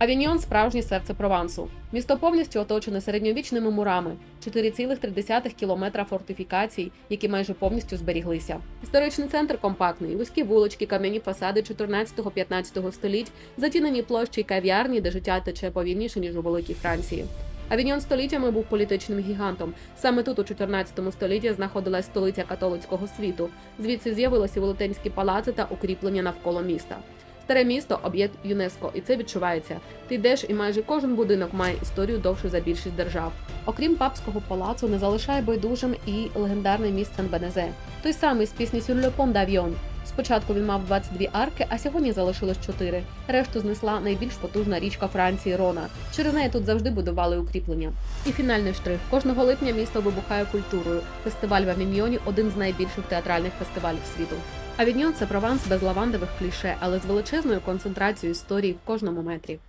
Авіньйон справжнє серце Провансу. Місто повністю оточене середньовічними мурами, 4,3 кілометра фортифікацій, які майже повністю зберіглися. Історичний центр компактний, вузькі вулички, кам'яні фасади 14-15 століть, затінені площі й кав'ярні, де життя тече повільніше ніж у великій Франції. Авіньйон століттями був політичним гігантом. Саме тут, у 14 столітті, знаходилась столиця католицького світу. Звідси з'явилися велетенські палаци та укріплення навколо міста. Старе місто об'єкт ЮНЕСКО, і це відчувається. Ти йдеш, і майже кожен будинок має історію довше за більшість держав. Окрім папського палацу, не залишає байдужим і легендарний міст Сен-Бенезе. Той самий з пісні «Sur le pont d'Avion». Спочатку він мав 22 арки, а сьогодні залишилось 4. Решту знесла найбільш потужна річка Франції Рона. Через неї тут завжди будували укріплення. І фінальний штрих. Кожного липня місто вибухає культурою. Фестиваль в Авіньйоні – один з найбільших театральних фестивалів світу. Авіньйон – це Прованс без лавандових кліше, але з величезною концентрацією історії в кожному метрі.